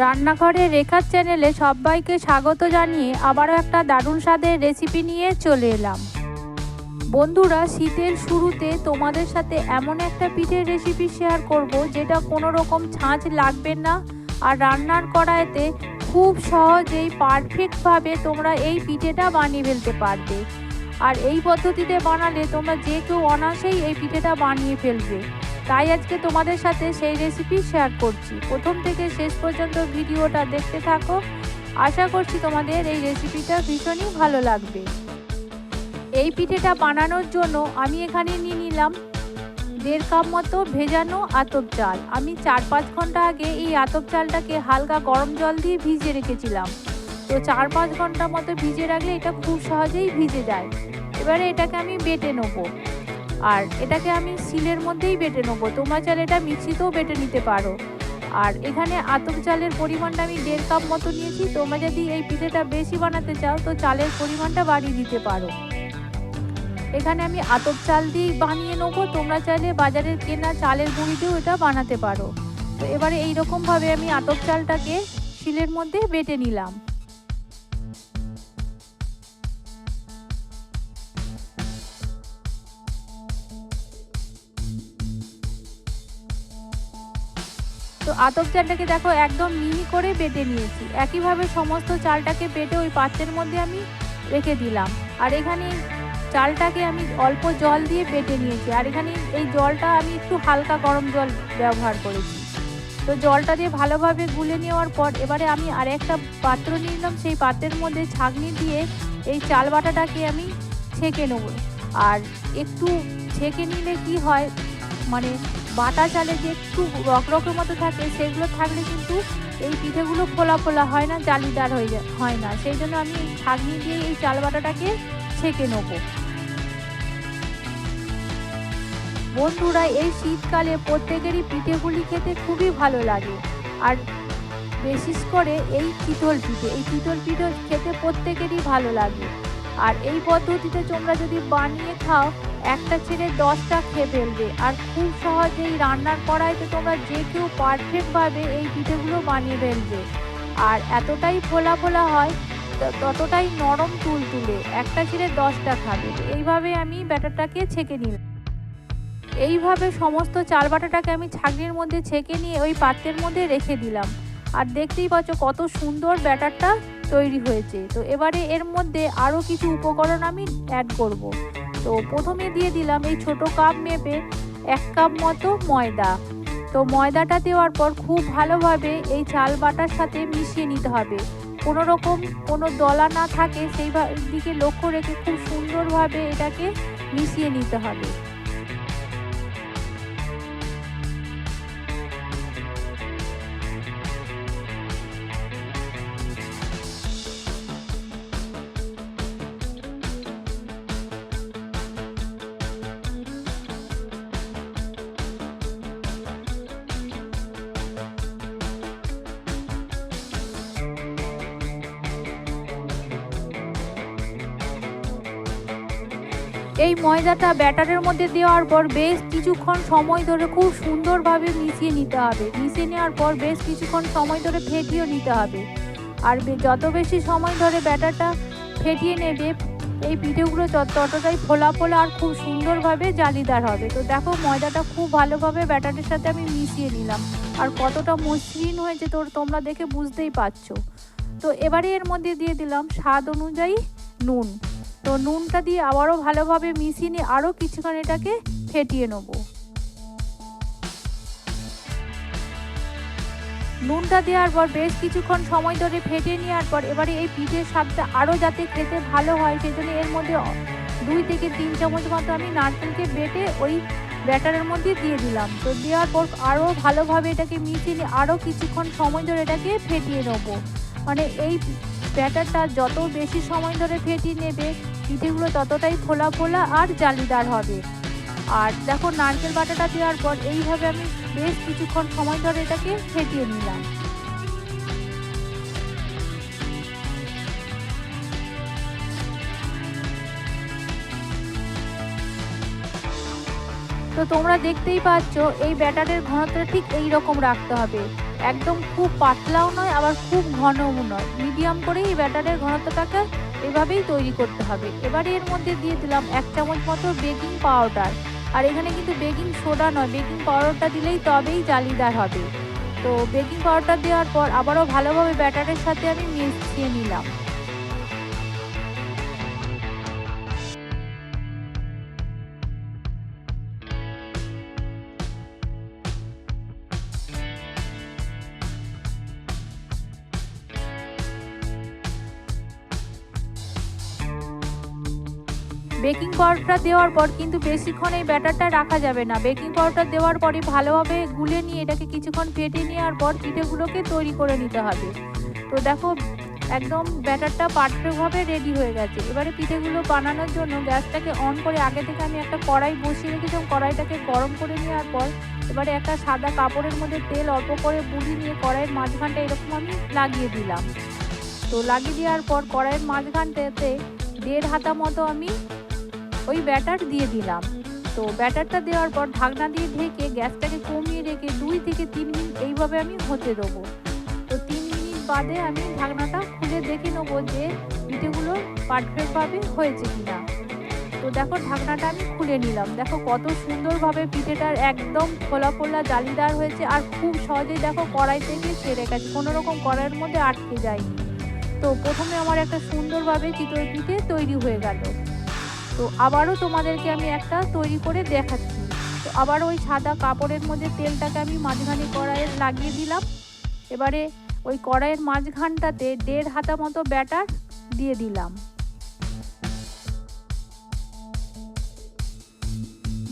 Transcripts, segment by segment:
রান্নাঘরে রেখার চ্যানেলে সবাইকে স্বাগত জানিয়ে আবারও একটা দারুণ স্বাদের রেসিপি নিয়ে চলে এলাম। বন্ধুরা, শীতের শুরুতে তোমাদের সাথে এমন একটা পিঠের রেসিপি শেয়ার করব যেটা কোনো রকম ছাঁচ লাগবে না আর রান্নার কড়াইতে খুব সহজেই পারফেক্টভাবে তোমরা এই পিঠেটা বানিয়ে ফেলতে পারবে। আর এই পদ্ধতিতে বানালে তোমরা যে কেউ অনায়াসেই এই পিঠেটা বানিয়ে ফেলবে। তাই আজকে তোমাদের সাথে সেই রেসিপি শেয়ার করছি। প্রথম থেকে শেষ পর্যন্ত ভিডিওটা দেখতে থাকো। আশা করছি তোমাদের এই রেসিপিটা ভীষণই ভালো লাগবে। এই পিঠেটা বানানোর জন্য আমি এখানে নিয়ে নিলাম দেড় কাপ মতো ভেজানো আতপ চাল। আমি চার পাঁচ ঘণ্টা আগে এই আতপ চালটাকে হালকা গরম জল দিয়ে ভিজিয়ে রেখেছিলাম। তো চার পাঁচ ঘণ্টা মতো ভিজে রাখলে এটা খুব সহজেই ভিজে যায়। এবারে এটাকে আমি বেটে নেব। আর এটাকে আমি শিলের মধ্যেই বেটে নেব। তোমরা চাইলে এটা মিক্সিতেও বেটে নিতে পারো। আর এখানে আতপ চালের পরিমাণটা আমি দেড় কাপ মতো নিয়েছি। তোমরা যদি এই পিঠেটা বেশি বানাতে চাও, তো চালের পরিমাণটা বাড়িয়ে দিতে পারো। এখানে আমি আতপ চাল দিয়েই বানিয়ে নেব। তোমরা চাইলে বাজারের কেনা চালের গুঁড়ি দিয়েও এটা বানাতে পারো। তো এবারে এইরকমভাবে আমি আতপ চালটাকে শিলের মধ্যে বেটে নিলাম। আতপ চালটাকে দেখো একদম মিহি করে বেটে নিয়েছি। একইভাবে সমস্ত চালটাকে বেটে ওই পাত্রের মধ্যে আমি রেখে দিলাম। আর এখানে চালটাকে আমি অল্প জল দিয়ে বেটে নিয়েছি। আর এখানে এই জলটা আমি একটু হালকা গরম জল ব্যবহার করেছি। তো জলটা দিয়ে ভালোভাবে গুলে নেওয়ার পর এবারে আমি আর একটা পাত্র নিলাম। সেই পাত্রের মধ্যে ছাঁকনি দিয়ে এই চাল বাটাটাকে আমি ছেঁকে নেব। আর একটু ছেঁকে নিলে কি হয়? মানে বাটা চালে যে একটু রকরকের মতো থাকে, সেগুলো থাকলে কিন্তু এই পিঠেগুলো ফোলা ফোলা হয় না, জালিদার হয়ে যায়, হয় না। সেই জন্য আমি এই ছাগনি দিয়ে এই চাল বাটাটাকে ছেঁকে নেব। বন্ধুরা, এই শীতকালে প্রত্যেকেরই পিঠেগুলি খেতে খুবই ভালো লাগে। আর বিশেষ করে এই চিতল পিঠে, এই চিতল পিঠে খেতে প্রত্যেকেরই ভালো লাগে। আর এই পদ্ধতিতে তোমরা যদি বানিয়ে খাও একটা ছেড়ে দশটা খেয়ে ফেলবে। আর খুব সহজেই রান্নার কড়াইতে তোমরা যে কেউ পারফেক্টভাবে এই পিঠেগুলো বানিয়ে ফেলবে। আর এতটাই ফোলা ফোলা হয় ততটাই নরম তুল তুলে একটা ছেড়ে দশটা খাবে। এইভাবে আমি ব্যাটারটাকে ছেঁকে নিলাম। এইভাবে সমস্ত চাল বাটাটাকে আমি ছাগনির মধ্যে ছেঁকে নিয়ে ওই পাত্রের মধ্যে রেখে দিলাম। আর দেখতেই পাচ্ছ কত সুন্দর ব্যাটারটা তৈরি হয়েছে। তো এবারে এর মধ্যে আরও কিছু উপকরণ আমি অ্যাড করব। তো প্রথমে দিয়ে দিলাম এই ছোট কাপ মেপে এক কাপ মতো ময়দা। তো ময়দাটা দেওয়ার পর খুব ভালোভাবে এই চাল বাটার সাথে মিশিয়ে নিতে হবে। কোনো রকম কোনো দলা না থাকে সেই দিকে লক্ষ্য রেখে খুব সুন্দরভাবে এটাকে মিশিয়ে নিতে হবে। এই ময়দাটা ব্যাটারের মধ্যে দেওয়ার পর বেশ কিছুক্ষণ সময় ধরে খুব সুন্দরভাবে মিশিয়ে নিতে হবে। মিশিয়ে নেওয়ার পর বেশ কিছুক্ষণ সময় ধরে ফেটিয়েও নিতে হবে। আর যত বেশি সময় ধরে ব্যাটারটা ফেটিয়ে নেবে, এই পিঠেগুলো ততটাই ফোলা ফোলা আর খুব সুন্দরভাবে জালিদার হবে। তো দেখো, ময়দাটা খুব ভালোভাবে ব্যাটারের সাথে আমি মিশিয়ে নিলাম। আর কতটা মসৃণ হয়েছে তোর তোমরা দেখে বুঝতেই পারছ। তো এবারে এর মধ্যে দিয়ে দিলাম স্বাদ অনুযায়ী নুন। তো নুনটা দিয়ে আবারও ভালোভাবে মিশিয়ে নিয়ে আরও কিছুক্ষণ এটাকে ফেটিয়ে নেব। নুনটা দেওয়ার পর বেশ কিছুক্ষণ সময় ধরে ফেটে নেওয়ার পর এবারে এই পিঠের স্বাদটা আরও যাতে খেতে ভালো হয় সেই জন্য এর মধ্যে দুই থেকে তিন চামচ মতো আমি নারকেলকে বেটে ওই ব্যাটারের মধ্যে দিয়ে দিলাম। তো দেওয়ার পর আরও ভালোভাবে এটাকে মিশিয়ে নিয়ে আরও কিছুক্ষণ সময় ধরে এটাকে ফেটিয়ে নেব। মানে এই ব্যাটারটা যত বেশি সময় ধরে ফেটিয়ে নেবে পিঠেগুলো ততটাই ফোলা ফোলা আর জালিদার হবে। আর দেখো, নারকেল বাটাটা দেওয়ার পর এইভাবে আমি বেশ কিছুক্ষণ সময় ধরে এটাকে ফেটিয়ে নিলাম। তো তোমরা দেখতেই পাচ্ছ, এই ব্যাটারের ঘনত্ব ঠিক এই রকম রাখতে হবে। একদম খুব পাতলাও নয়, আবার খুব ঘনও নয়। মিডিয়াম করেই এই ব্যাটারের ঘনত্বটাকে এভাবেই তৈরি করতে হবে। এবারে এর মধ্যে দিয়ে দিলাম এক চামচ মতো বেকিং পাউডার। আর এখানে কিন্তু বেকিং সোডা নয়, বেকিং পাউডারটা দিলেই তবেই জালিদার হবে। তো বেকিং পাউডার দেওয়ার পর আবারও ভালোভাবে ব্যাটারের সাথে আমি মিশিয়ে নিলাম। বেকিং পাউডারটা দেওয়ার পর কিন্তু বেশিক্ষণ এই ব্যাটারটা রাখা যাবে না। বেকিং পাউডার দেওয়ার পরে ভালোভাবে গুলে নিয়ে এটাকে কিছুক্ষণ ফেটে নেওয়ার পর পিঠেগুলোকে তৈরি করে নিতে হবে। তো দেখো, একদম ব্যাটারটা পারফেক্টভাবে রেডি হয়ে গেছে। এবারে পিঠেগুলো বানানোর জন্য গ্যাসটাকে অন করে আগে থেকে আমি একটা কড়াই বসিয়ে রেখেছিলাম। কড়াইটাকে গরম করে নেওয়ার পর এবারে একটা সাদা কাপড়ের মধ্যে তেল অল্প করে বুড়ি নিয়ে কড়াইয়ের মাঝখানটা এরকম আমি লাগিয়ে দিলাম। তো লাগিয়ে দেওয়ার পর কড়াইয়ের মাঝখানটাতে দেড় হাতা মতো আমি ওই ব্যাটার দিয়ে দিলাম। তো ব্যাটারটা দেওয়ার পর ঢাকনা দিয়ে ঢেকে গ্যাসটাকে কমিয়ে রেখে দুই থেকে তিন মিনিট এইভাবে আমি হতে দেবো। তো তিন মিনিট বাদে আমি ঢাকনাটা খুলে দেখে নেব যে পিঠেগুলো পারফেক্টভাবে হয়েছে কিনা। তো দেখো ঢাকনাটা আমি খুলে নিলাম। দেখো কত সুন্দরভাবে পিঠেটার একদম ফোলা ফোলা জালিদার হয়েছে আর খুব সহজেই দেখো কড়াই থেকে সেরে গেছে। কোনো রকম কড়াইয়ের মধ্যে আটকে যায়নি। তো প্রথমে আমার একটা সুন্দরভাবে চিতই পিঠে তৈরি হয়ে গেল। তো আবারও তোমাদেরকে আমি একটা তৈরি করে দেখাচ্ছি। তো আবার ওই সাদা কাপড়ের মধ্যে তেলটাকে আমি মাঝখানে কড়াইয়ে লাগিয়ে দিলাম। এবারে ওই কড়াইয়ের মাঝখানটাতে দেড় হাতা মতো ব্যাটার দিয়ে দিলাম।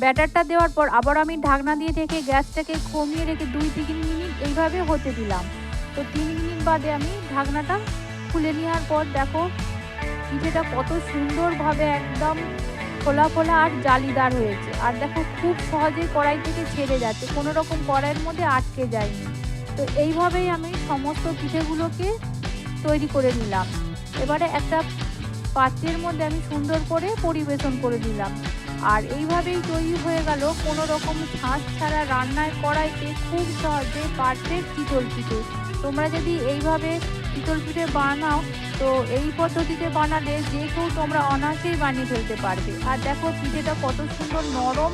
ব্যাটারটা দেওয়ার পর আবার আমি ঢাকনা দিয়ে ঢেকে গ্যাসটাকে কমিয়ে রেখে দুই তিন মিনিট এইভাবে হতে দিলাম। তো তিন মিনিট বাদে আমি ঢাকনাটা খুলে নেওয়ার পর দেখো পিঠেটা কত সুন্দরভাবে একদম ফোলা ফোলা আর জালিদার হয়েছে। আর দেখো, খুব সহজেই কড়াই থেকে ছেড়ে যাচ্ছে, কোনো রকম কড়াইয়ের মধ্যে আটকে যায়নি। তো এইভাবেই আমি সমস্ত পিঠেগুলোকে তৈরি করে নিলাম। এবারে একটা পাত্রের মধ্যে আমি সুন্দর করে পরিবেশন করে দিলাম আর এইভাবেই তৈরি হয়ে গেল কোনো রকম ছাঁচ ছাড়া রান্নায় কড়াইতে খুব সহজে পারফেক্ট চিতল পিঠে। তোমরা যদি এইভাবে চিতল পিঠে বানাও, তো এই পদ্ধতিতে বানালে যে কেউ তোমরা অনায়াসেই বানিয়ে ফেলতে পারবে। আর দেখো পিঠেটা কত সুন্দর নরম,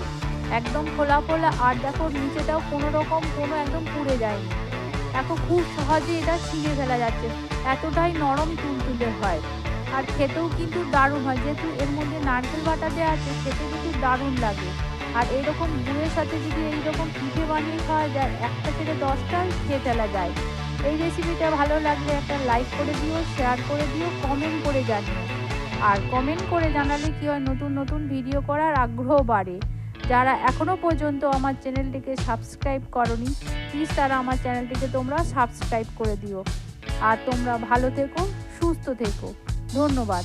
একদম খোলা ফোলা, আর দেখো নিচেটাও কোনো রকম, কোনো একদম পুড়ে যায়নি। দেখো খুব সহজে এটা ছিঁড়ে ফেলা যাচ্ছে, এতটাই নরম তুলতুলে হয়। আর খেতেও কিন্তু দারুণ হয়, যেহেতু এর মধ্যে নারকেল বাটা দেওয়া আছে, খেতে কিন্তু দারুণ লাগে। আর এরকম গুড়ের সাথে যদি এইরকম পিঠে বানিয়ে খাওয়া যায়, একটা থেকে দশটা খেয়ে ফেলা যায়। এই রেসিপিটা ভালো লাগলে একটা লাইক করে দিও শেয়ার করে দিও কমেন্ট করে জানিও। আর কমেন্ট করে জানালে কী হয়, নতুন নতুন ভিডিও করার আগ্রহ বাড়ে। যারা এখনও পর্যন্ত আমার চ্যানেলটিকে সাবস্ক্রাইব করনি প্লিজ তারা আমার চ্যানেলটিকে তোমরা সাবস্ক্রাইব করে দিও। আর তোমরা ভালো থেকো, সুস্থ থেকো। ধন্যবাদ।